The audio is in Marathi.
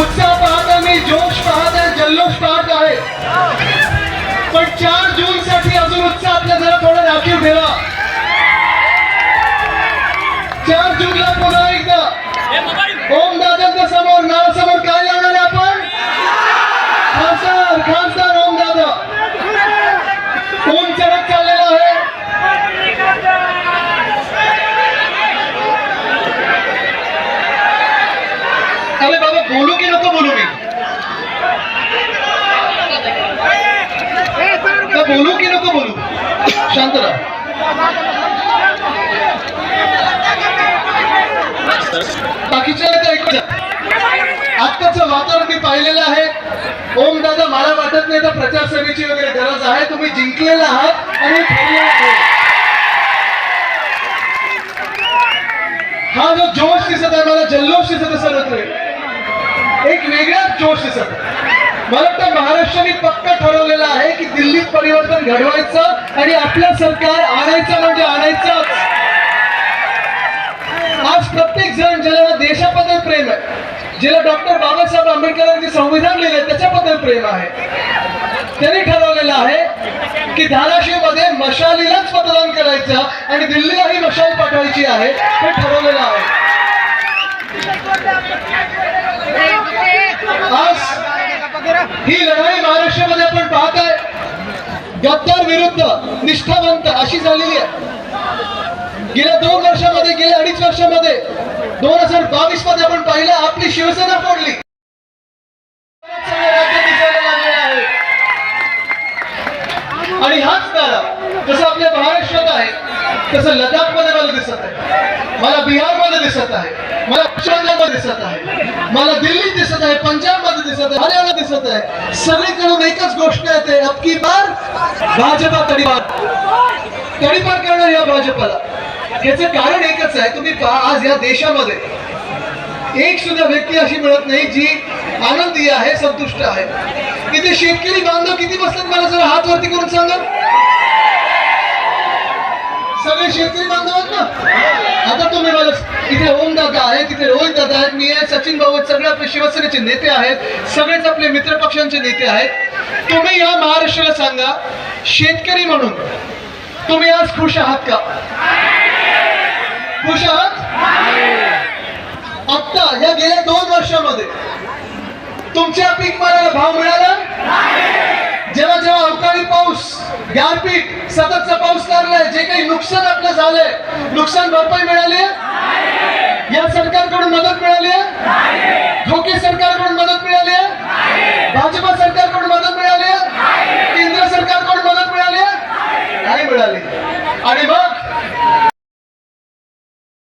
उत्साह पाहत आहे मी जोश पाहत आहे जल्लोष पाहत आहे. पण चार जून साठी अजून उत्साह आपल्या जरा थोडा राखीव ठेवा. चार जूनला पुन्हा एकदा. ओम दादांच्या समोर नावासमोर काय लावणार आपण? खासदार खासदार अरे बाबा बोलू की नको बोलू मी बोलू की नको बोलू शांत राहा बाकीच्या ऐकू द्या. आत्ताचं वातावरण मी पाहिलेलं आहे. ओम दादा मला वाटत नाही तर प्रचार सभेची वगैरे गरज आहे. तुम्ही जिंकलेला आहात आणि हा जो जोश दिसत आहे मला जल्लोष दिसत आहे सर्वत्र वेगळाच जोश दिसत मला वाटतं महाराष्ट्राने पक्क ठरवलेलं आहे की दिल्लीत परिवर्तन घडवायचं आणि आपलं सरकार आणायचं म्हणजे आणायचं आज प्रत्येक जण ज्याला देशाबद्दल प्रेम आहे ज्याला डॉक्टर बाबासाहेब आंबेडकरांचे संविधान लिहिले त्याच्याबद्दल प्रेम आहे. त्यांनी ठरवलेलं आहे की धाराशिवमध्ये मशालीलाच मतदान करायचं आणि दिल्लीलाही मशाल पाठवायची आहे हे ठरवलेलं आहे. ही लढाई महाराष्ट्रामध्ये आपण पाहताय. गद्दार विरुद्ध निष्ठावंत अशी झालेली आहे. गेल्या दोन वर्षामध्ये गेल्या अडीच वर्षामध्ये दोन हजार बावीसमध्ये आपण पाहिलं आपली शिवसेना फोडली. आणि हाच तारा जसं आपल्या महाराष्ट्रात आहे तसं लडाखमध्ये मला दिसत आहे. मला बिहारमध्ये दिसत आहे. मला दिसत आहे. मला दिल्लीत दिसत आहे. पंजाबमध्ये दिसत आहे. दिसत आहे. सगळीकडून एकच गोष्ट येते अबकी बार भाजपा तडीपार. तडीपार करणार या भाजपाला. याचं कारण एकच आहे तुम्ही आज या देशामध्ये एक सुद्धा व्यक्ती अशी मिळत नाही जी आनंदी आहे संतुष्ट आहे. इथे शेतकरी बांधव किती बसतात मला जरा हात वरती करून सांगा. सगळे शेतकरी बांधव आहेत ना? आता तुम्ही मला इथे ओम दादा आहेत तिथे रोहित दादा आहेत. मी आहे सचिन भाऊ सगळे आपले शिवसेनेचे नेते आहेत. सगळेच आपले मित्र पक्षांचे नेते आहेत. तुम्ही या महाराष्ट्राला सांगा शेतकरी म्हणून तुम्ही आज खुश आहात का? खुश आहात? आत्ता या गेल्या दोन वर्षामध्ये तुमच्या पीक मालाला भाव मिळाला जेव्हा जेव्हा अवकाळी पाऊस गारपीट सततचा पाऊस लागलाय. जे काही नुकसान आपलं झालंय नुकसान भरपाई मिळाली? या सरकारकडून मदत मिळाली ठोके सरकारकडून मदत मिळाली भाजपा